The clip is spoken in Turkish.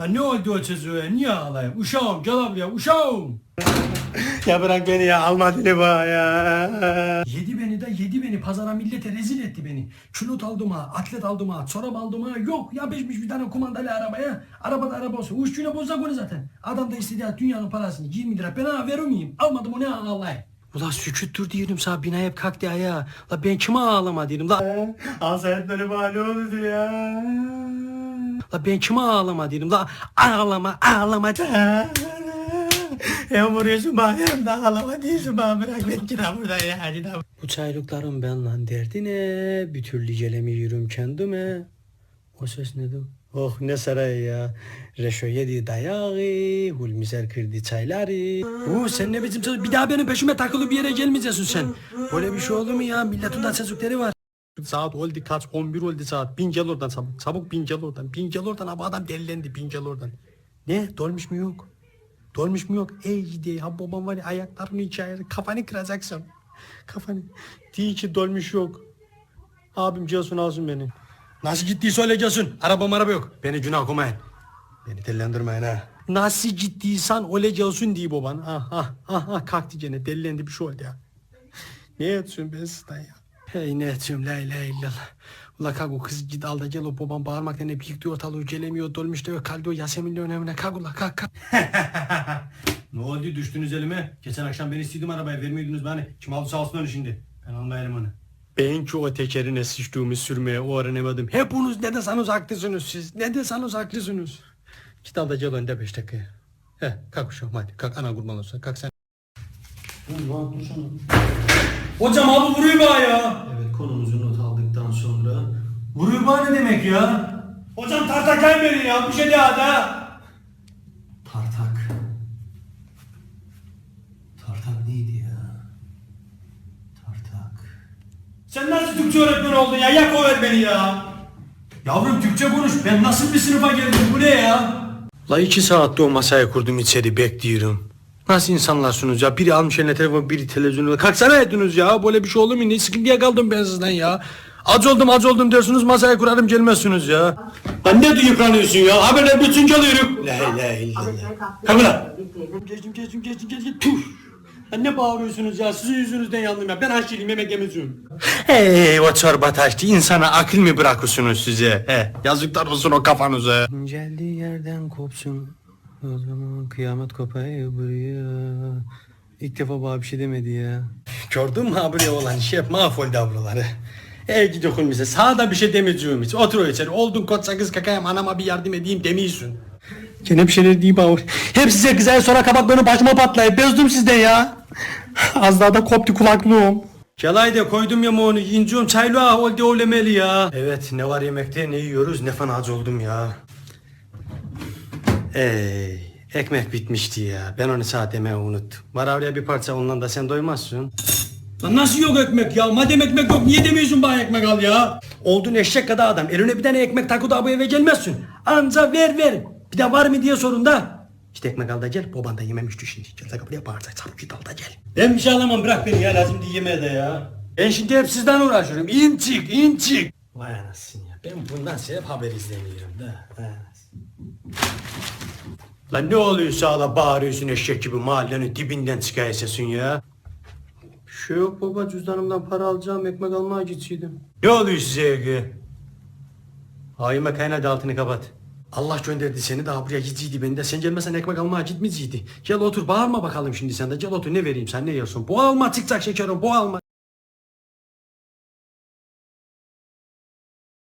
Lan ne oldu o çocuğa? Niye ağlayayım? Uşağım gel buraya uşağım. Ya bırak beni ya alma beni bana ya. Yedi beni de yedi beni pazara millete rezil etti beni. Külot aldım ha, atlet aldım ha, çorap aldım ha. Yok ya beşmiş bir tane kumandalı arabaya. Arabada araba olsa. Uççuyla bozak onu zaten. Adam da istedi ya dünyanın parasını 20 lira. Ben ha verir miyim? Almadım o ne ağlayayım. Ula süküttür diyorum sana bina hep kalktı ayağa. La ben kime ağlama diyorum la. Al sen bana ne oldu ya. La ben kime ağlama diyorum la. Ağlama ağlama. Ya vuruyorsun bana hem ağlama değilsin bana bırak beni git ha buradan ya hadi de. Bu çaylıklarım ben lan derdine. Bir türlü gelemiyorum kendime. O ses ne Oh ne saray ya. Reşo yedi dayağı, Hulmizer kırdı çayları. Oo, sen ne çocuk? Bir daha benim peşime takılı bir yere gelmeyeceksin sen. Böyle bir şey olur mu ya? Milletin de çocukları var. Saat oldu kaç 11 oldu saat. Bin gel oradan çabuk. Çabuk bin gel oradan. Bin gel oradan abi adam delilendi bin gel oradan. Ne? Dolmuş mu yok? Dolmuş mu yok? Ey gidi ha babam var ya ayaklarını içeri kafanı kıracaksın. Kafanı. Değil ki dolmuş yok. Abim Cesun alsın beni. Nasıl ciddi söyleyeceksin? Araba araba yok. Beni günah koymayın. Beni dillendirmeyin ha. Nasıl ciddiysen olacaksın diye baban. Ah ah ah ah kalktı gene delilendi bir şey oldu ya. Ne yapıyorsun ben sizden ya? Hey ne ediyorum la ilahe illallah. Ula o kız git al da gel o babam bağırmaktan hep yıktı ortalığı gelemiyor dolmuş da yok kaldı o Yasemin'le önemine kalk ula kalk kalk. ne oldu düştünüz elime? Geçen akşam ben istedim arabayı vermiyordunuz bana. Kim aldı sağ olsun onu şimdi. Ben almayalım onu. Ben ki o tekerine sıçtığımı sürmeye öğrenemedim. Hep Hepiniz ne deseniz haklısınız siz. Ne deseniz haklısınız. git al da gel önde beş dakikaya. He kalk uşağım hadi kalk ana kurban olsun kalk sen. Hocam abi vuruyor bana ya. Evet konumuzu not aldıktan sonra. Vuruyor bana ne demek ya? Hocam tartakayım beni ya. Bir şey daha da. Tartak. Tartak neydi ya? Tartak. Sen nasıl Türkçe öğretmen oldun ya? Yak o ver beni ya. Yavrum Türkçe konuş. Ben nasıl bir sınıfa geldim? Bu ne ya? La iki saatte o masaya kurdum içeri bekliyorum. Nasıl insanlarsınız ya? Biri almış eline telefon, biri televizyonu. Kalksana ediniz ya. Böyle bir şey olur mu? Ne sıkıntıya kaldım ben sizden ya. Aç oldum aç oldum diyorsunuz masaya kurarım gelmezsiniz ya. Lan ne yıpranıyorsun ya? Haberler bütün çalıyorum. La ilahe illallah. Kalk lan. Geçtim geçtim geçtim geçtim. Tüh. Lan ne bağırıyorsunuz ya? Sizin yüzünüzden yandım ya. Ben aşçıyım yemek yemezim. Hey o çorba taştı. İnsana akıl mı bırakıyorsunuz size? He, yazıklar olsun o kafanıza. İnceldiği yerden kopsun. O zaman kıyamet kopaya buraya. İlk defa bana bir şey demedi ya. Gördün mü abi olan şef mahvoldu ablaları. Ey gidi bize sağda bir şey demeyeceğim hiç. Otur içeri. Oldun kot sakız kakayım anama bir yardım edeyim demiyorsun. Gene bir şeyler diyeyim abi. Hep size güzel sonra kabaklarını başıma patlayıp bezdim sizden ya. Az daha da koptu kulaklığım. Çalayda koydum yamuğunu. Yincum çaylı ah oldu olemeli ya. Evet ne var yemekte ne yiyoruz ne fena oldum ya. Ey ekmek bitmişti ya. Ben onu saat yemeği unuttum. Var oraya bir parça ondan da sen doymazsın. Lan nasıl yok ekmek ya? Madem ekmek yok niye demiyorsun bana ekmek al ya? Oldun eşek kadar adam. Eline bir tane ekmek takı da bu eve gelmezsin. Anca ver ver. Bir de var mı diye sorun da. İşte ekmek al da gel. Baban da yememişti şimdi. Gel de kapıya bağıracak. Çabuk git al da gel. Ben bir şey alamam bırak beni ya lazım diye yemeğe de ya. Ben şimdi hep sizden uğraşıyorum. İn çık in çık. Vay anasını ya. Ben bundan sebep haber izlemiyorum da. Vay anasını. Lan ne oluyor sağla bağırıyorsun eşek gibi mahallenin dibinden çıkaya sesin ya. Bir şey yok baba cüzdanımdan para alacağım ekmek almaya gitseydim. Ne oluyor size Ege? Hayıma kaynadı altını kapat. Allah gönderdi seni daha buraya gideceydi beni de sen gelmesen ekmek almaya gitmeyecekti. Gel otur bağırma bakalım şimdi sen de gel otur ne vereyim sen ne yiyorsun? Bu alma çıkacak şekerim bu alma.